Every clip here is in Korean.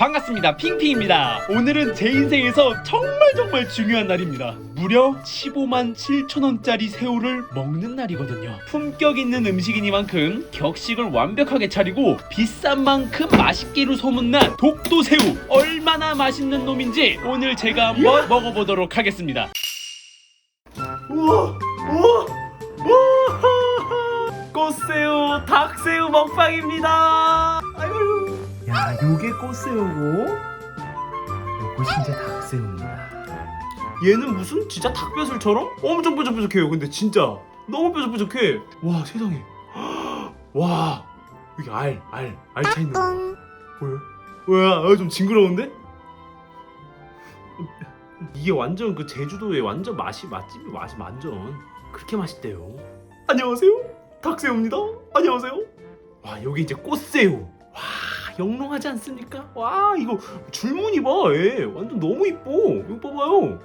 반갑습니다. 핑핑입니다. 오늘은 제 인생에서 정말 정말 중요한 날입니다. 무려 15만 7천 원짜리 새우를 먹는 날이거든요. 품격 있는 음식이니만큼 격식을 완벽하게 차리고 비싼 만큼 맛있기로 소문난 독도 새우. 얼마나 맛있는 놈인지 오늘 제가 한번 먹어보도록 하겠습니다. 우와 우와 우와. 꽃새우 닭새우 먹방입니다 야, 요게 꽃새우고 요거 진짜 닭새우입니다. 얘는 무슨 진짜 닭뼈슬처럼 엄청 뾰족뾰족해요. 근데 진짜 너무 뾰족뾰족해. 와 세상에. 와 여기 알, 알, 알 차 있는 거. 뭐야? 뭐야? 아, 좀 징그러운데? 이게 완전 그 제주도의 완전 맛이 맛집이 맛이 완전 그렇게 맛있대요. 안녕하세요. 닭새우입니다. 안녕하세요. 와 여기 이제 꽃새우. 와 영롱하지 않습니까? 와 이거 줄무늬 봐. 얘 완전 너무 이뻐. 이거 봐봐요.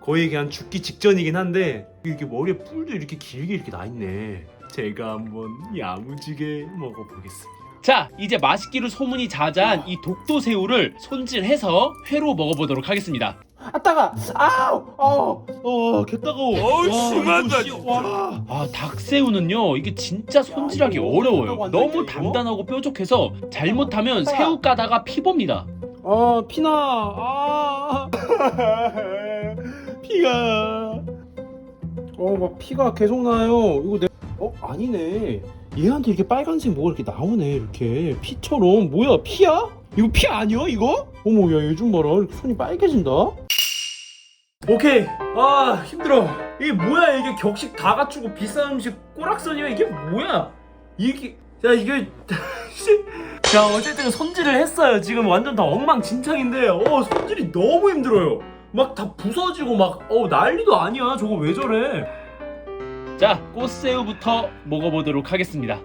거의 그냥 죽기 직전이긴 한데 이렇게 머리에 뿔도 이렇게 길게 이렇게 나 있네. 제가 한번 야무지게 먹어보겠습니다. 자, 이제 맛있기로 소문이 자자한 이 독도 새우를 손질해서 회로 먹어보도록 하겠습니다. 아 따가, 아우, 어, 어, 개 따가워. 어우, 와, 심하다, 이거 씨, 와. 아 닭새우는요, 이게 진짜 손질하기 이거 어려워요. 너무 이거? 단단하고 뾰족해서 잘못하면 새우 까다가 피봅니다. 아, 피나. 아. 피가. 어, 막 피가 계속 나요. 이거 내 어, 아니네. 얘한테 이렇게 빨간색 뭐가 이렇게 나오네. 이렇게 피처럼. 뭐야? 피야? 이거 피 아니야? 이거? 어머, 야, 얘 좀 봐라. 이렇게 손이 빨개진다. 오케이. 아 힘들어. 이게 뭐야 이게 격식 다 갖추고 비싼 음식 꼬락선이야 이게 뭐야? 이게 야 이게 자 어쨌든 손질을 했어요. 지금 완전 다 엉망진창인데 어 손질이 너무 힘들어요. 막 다 부서지고 막 어 난리도 아니야. 저거 왜 저래? 자 꽃새우부터 먹어보도록 하겠습니다.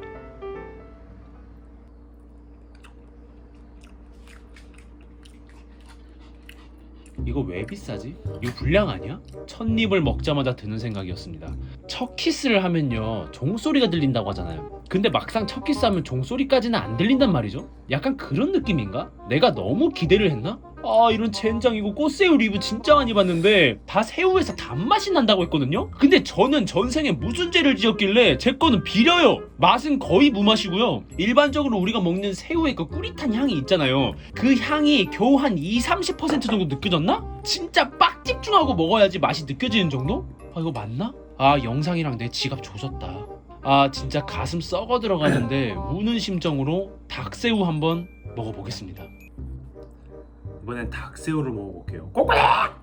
이거 왜 비싸지? 이거 불량 아니야? 첫 입을 먹자마자 드는 생각이었습니다. 첫 키스를 하면요 종소리가 들린다고 하잖아요. 근데 막상 첫 키스하면 종소리까지는 안 들린단 말이죠. 약간 그런 느낌인가? 내가 너무 기대를 했나? 아 이런 젠장 이거 꽃새우 리뷰 진짜 많이 봤는데 다 새우에서 단맛이 난다고 했거든요? 근데 저는 전생에 무슨 죄를 지었길래 제 거는 비려요 맛은 거의 무맛이고요 일반적으로 우리가 먹는 새우의 그 꾸릿한 향이 있잖아요 그 향이 겨우 한 2, 30% 정도 느껴졌나? 진짜 빡 집중하고 먹어야지 맛이 느껴지는 정도? 아 이거 맞나? 아 영상이랑 내 지갑 조졌다 아 진짜 가슴 썩어 들어가는데 우는 심정으로 닭새우 한번 먹어보겠습니다 이번엔 닭새우를 먹어볼게요. 꼬꼬닥!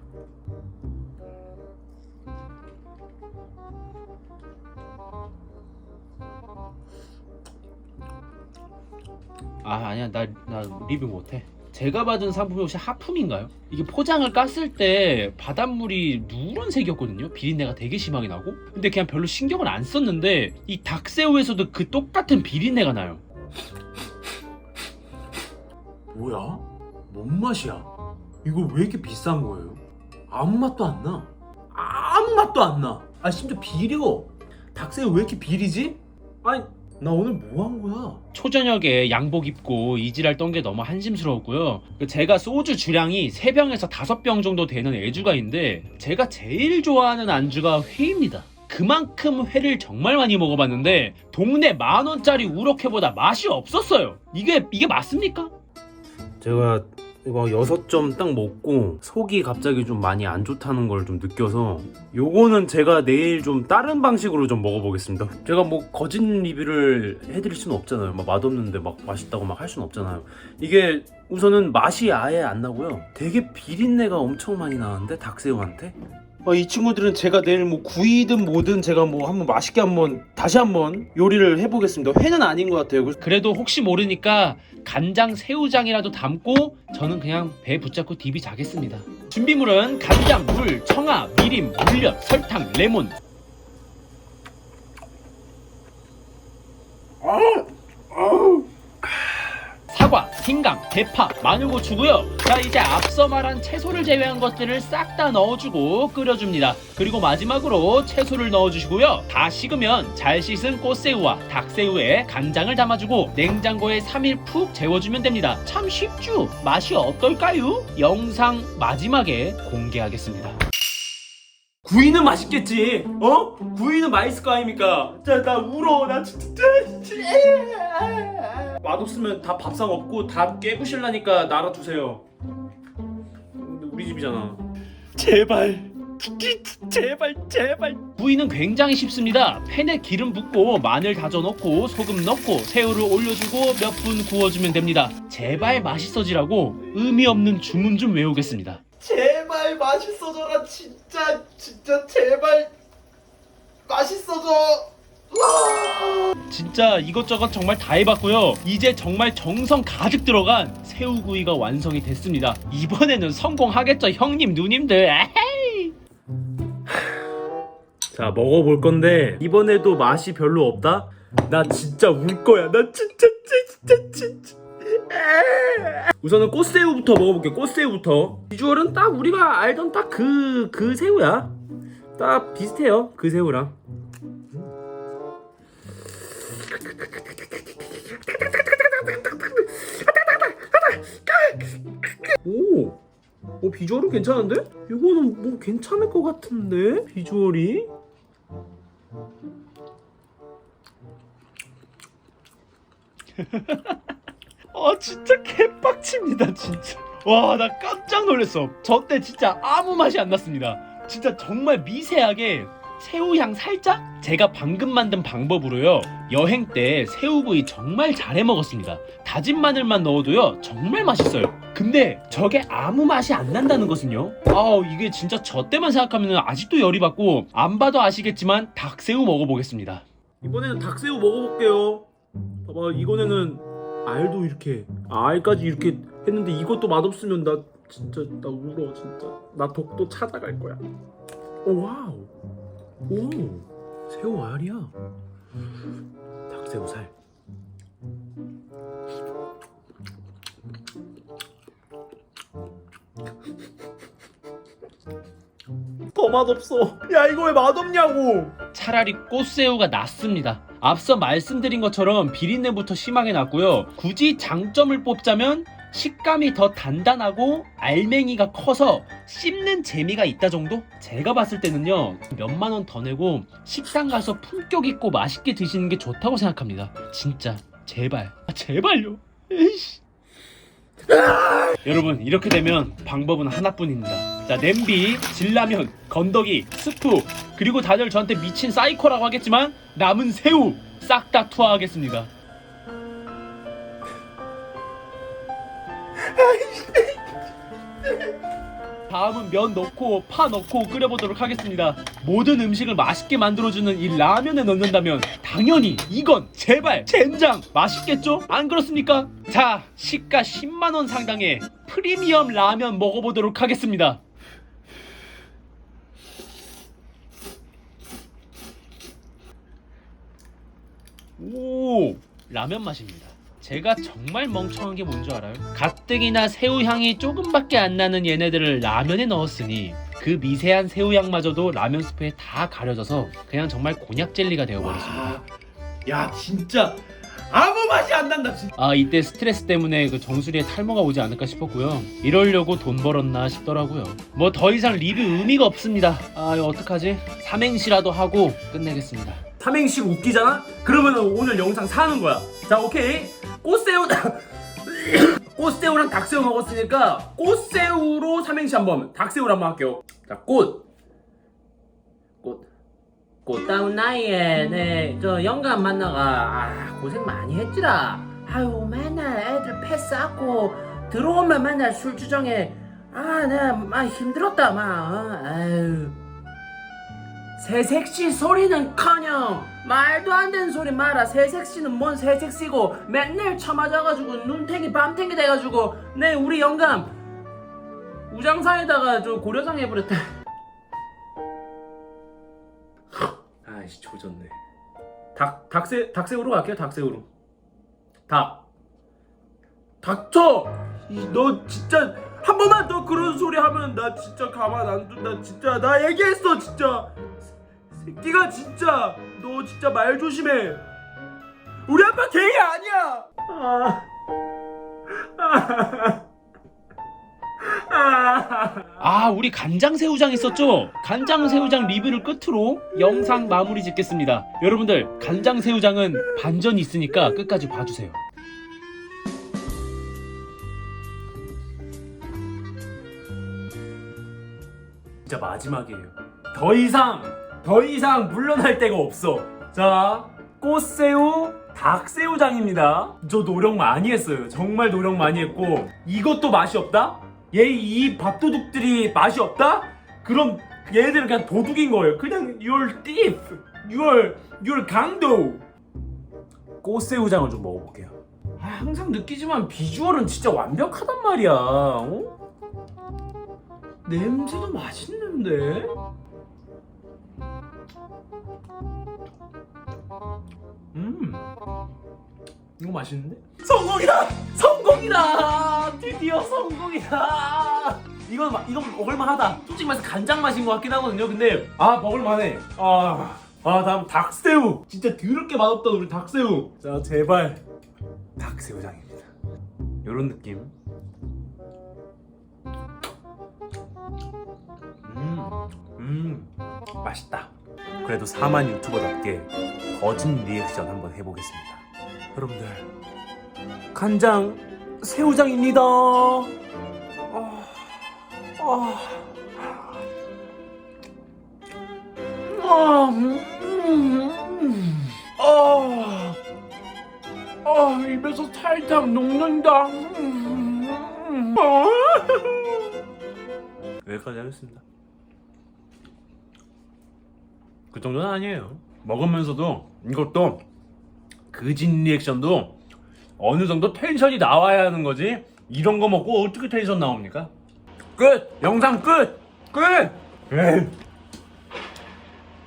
아 아니야 나 나 리뷰 못해. 제가 받은 상품이 혹시 하품인가요? 이게 포장을 깠을 때 바닷물이 누런색이었거든요. 비린내가 되게 심하게 나고. 근데 그냥 별로 신경을 안 썼는데 이 닭새우에서도 그 똑같은 비린내가 나요. 뭐야? 뭔 맛이야? 이거 왜 이렇게 비싼 거예요? 아무 맛도 안 나. 아무 맛도 안 나. 아 심지어 비려. 닭새우 왜 이렇게 비리지? 아니 나 오늘 뭐 한 거야? 초저녁에 양복 입고 이지랄 떤 게 너무 한심스러웠고요. 그 제가 소주 주량이 3병에서 5병 정도 되는 애주가인데 제가 제일 좋아하는 안주가 회입니다. 그만큼 회를 정말 많이 먹어봤는데 동네 만 원짜리 우럭회보다 맛이 없었어요. 이게 이게 맞습니까? 제가 이거 여섯 점 딱 먹고 속이 갑자기 좀 많이 안 좋다는 걸 좀 느껴서 요거는 제가 내일 좀 다른 방식으로 좀 먹어보겠습니다. 제가 뭐 거짓 리뷰를 해드릴 수는 없잖아요. 막 맛없는데 막 맛있다고 막 할 수는 없잖아요. 이게 우선은 맛이 아예 안 나고요. 되게 비린내가 엄청 많이 나는데 닭새우한테. 어, 이 친구들은 제가 내일 뭐 구이든 뭐든 제가 뭐 한번 맛있게 한번 다시 한번 요리를 해보겠습니다. 회는 아닌 것 같아요. 그래도 혹시 모르니까 간장 새우장이라도 담고 저는 그냥 배 붙잡고 디비 자겠습니다. 준비물은 간장, 물, 청아, 미림, 물엿, 설탕, 레몬. 사과, 흰강, 대파, 마늘고추고요. 자 이제 앞서 말한 채소를 제외한 것들을 싹 다 넣어주고 끓여줍니다. 그리고 마지막으로 채소를 넣어주시고요. 다 식으면 잘 씻은 꽃새우와 닭새우에 간장을 담아주고 냉장고에 3일 푹 재워주면 됩니다. 참 쉽죠? 맛이 어떨까요? 영상 마지막에 공개하겠습니다. 구이는 맛있겠지 어? 구이는 맛있을 거 아닙니까 자 나 울어 나 진짜 맛없으면 다 밥상 없고 다 깨부실라니까 날아주세요 근데 우리 집이잖아 제발 제발 제발 구이는 굉장히 쉽습니다. 팬에 기름 붓고 마늘 다져 넣고 소금 넣고 새우를 올려주고 몇 분 구워주면 됩니다. 제발 맛있어지라고 의미 없는 주문 좀 외우겠습니다. 제발 맛있어져라 진짜 진짜 제발 맛있어져 진짜 이것저것 정말 다 해봤고요. 이제 정말 정성 가득 들어간 새우구이가 완성이 됐습니다. 이번에는 성공하겠죠, 형님, 누님들. 자 먹어볼 건데 이번에도 맛이 별로 없다? 나 진짜 울 거야 나 진짜 진짜 진짜 우선은 꽃새우부터 먹어볼게 꽃새우부터 비주얼은 딱 우리가 알던 딱 그그 새우야 딱 비슷해요 그 새우랑 오, 오 비주얼은 괜찮은데? 이거는 뭐 괜찮을 것 같은데 비주얼이? 아 진짜 개빡칩니다 진짜 와 나 깜짝 놀랐어 저 때 진짜 아무 맛이 안 났습니다 진짜 정말 미세하게 새우향 살짝? 제가 방금 만든 방법으로요 여행 때 새우구이 정말 잘해 먹었습니다. 다진 마늘만 넣어도요 정말 맛있어요. 근데 저게 아무 맛이 안 난다는 것은요? 아 이게 진짜 저 때만 생각하면 아직도 열이 받고 안 봐도 아시겠지만 닭새우 먹어보겠습니다. 이번에는 닭새우 먹어볼게요. 봐봐 이번에는 알도 이렇게 알까지 이렇게 했는데 이것도 맛없으면 나 진짜 나 울어 진짜. 나 독도 찾아갈 거야. 오 와우 오 새우 알이야. 닭새우 살. 더 맛없어. 야 이거 왜 맛없냐고. 차라리 꽃새우가 낫습니다. 앞서 말씀드린 것처럼 비린내부터 심하게 났고요. 굳이 장점을 뽑자면 식감이 더 단단하고 알맹이가 커서 씹는 재미가 있다 정도? 제가 봤을 때는요 몇만 원 더 내고 식당 가서 품격 있고 맛있게 드시는 게 좋다고 생각합니다. 진짜 제발 아, 제발요. 에이씨. 여러분 이렇게 되면 방법은 하나뿐입니다. 자 냄비, 진라면, 건더기, 스프 그리고 다들 저한테 미친 사이코라고 하겠지만 남은 새우 싹 다 투하하겠습니다. 다음은 면 넣고 파 넣고 끓여보도록 하겠습니다. 모든 음식을 맛있게 만들어주는 이 라면에 넣는다면 당연히 이건 제발 젠장 맛있겠죠? 안 그렇습니까? 자 시가 10만원 상당의 프리미엄 라면 먹어보도록 하겠습니다. 오 라면 맛입니다. 제가 정말 멍청한 게뭔줄 알아요? 가뜩이나 새우 향이 조금밖에 안 나는 얘네들을 라면에 넣었으니 그 미세한 새우 향마저도 라면 스프에 다 가려져서 그냥 정말 곤약 젤리가 되어버렸습니다. 야 진짜 아무 맛이 안 난다 진짜. 아 이때 스트레스 때문에 그 정수리에 탈모가 오지 않을까 싶었고요. 이러려고 돈 벌었나 싶더라고요. 뭐 더 이상 리뷰 의미가 없습니다. 아 이거 어떡하지? 삼행시라도 하고 끝내겠습니다. 삼행시가 웃기잖아? 그러면 오늘 영상 사는 거야. 자, 오케이. 꽃새우 꽃새우랑 닭새우 먹었으니까 꽃새우로 삼행시 한번 닭새우로 한번 할게요. 자, 꽃. 꽃. 꽃다운 나이에 네, 저 영감 만나가 아, 고생 많이 했지라. 아유, 맨날 애들 패스하고 들어오면 맨날 술 주정해. 아, 내가 막 힘들었다, 막. 어? 아유. 새색시 소리는커녕. 말도 안 되는 소리 마라. 새색시는 뭔 새색시고. 맨날 처맞아가지고 눈탱이 밤탱이 돼가지고. 내 우리 영감. 우장사에다가 저 고려상 해버렸다. 아이씨 조졌네. 닭 닭새 닭새우로 갈게요 닭새우로. 닭. 닥쳐! 이, 너 진짜 한 번만 더 그런 소리 하면 나 진짜 가만 안 둔다 진짜. 나 얘기했어 진짜 새끼가 진짜 너 진짜 말 조심해 우리 아빠 게이 아니야 아. 아. 아. 아 우리 간장새우장 있었죠? 간장새우장 리뷰를 끝으로 영상 마무리 짓겠습니다 여러분들 간장새우장은 반전이 있으니까 끝까지 봐주세요 진짜 마지막이에요. 더 이상 더 이상 물러날 데가 없어. 자, 꽃새우 닭새우장입니다. 저 노력 많이 했어요. 정말 노력 많이 했고 이것도 맛이 없다? 얘 이 밥도둑들이 맛이 없다? 그럼 얘들은 그냥 도둑인 거예요. 그냥 you're thief, you're you're 강도. 꽃새우장을 좀 먹어볼게요. 아, 항상 느끼지만 비주얼은 진짜 완벽하단 말이야. 어? 냄새도 맛있는데? 이거 맛있는데? 성공이다! 성공이다! 드디어 성공이다! 이건 마- 이건 먹을만하다. 솔직히 말해서 간장 맛인 것 같긴 하거든요. 근데 아 먹을만해. 아, 아 다음 닭새우. 진짜 더럽게 맛없다 우리 닭새우. 자 제발 닭새우장입니다. 요런 느낌. 음, 음, 맛있다. 그래도 4만 유튜버답게 거짓 리액션 한번 해보겠습니다. 여러분들, 간장 새우장입니다. 아, 아, 아, 음, 음, 아, 아, 입에서 살짝 녹는다. 음, 음, 아. 여기까지 하겠습니다. 그 정도는 아니에요. 먹으면서도 이것도 그진 리액션도 어느 정도 텐션이 나와야 하는 거지. 이런 거 먹고 어떻게 텐션 나옵니까? 끝! 영상 끝! 끝! 에이.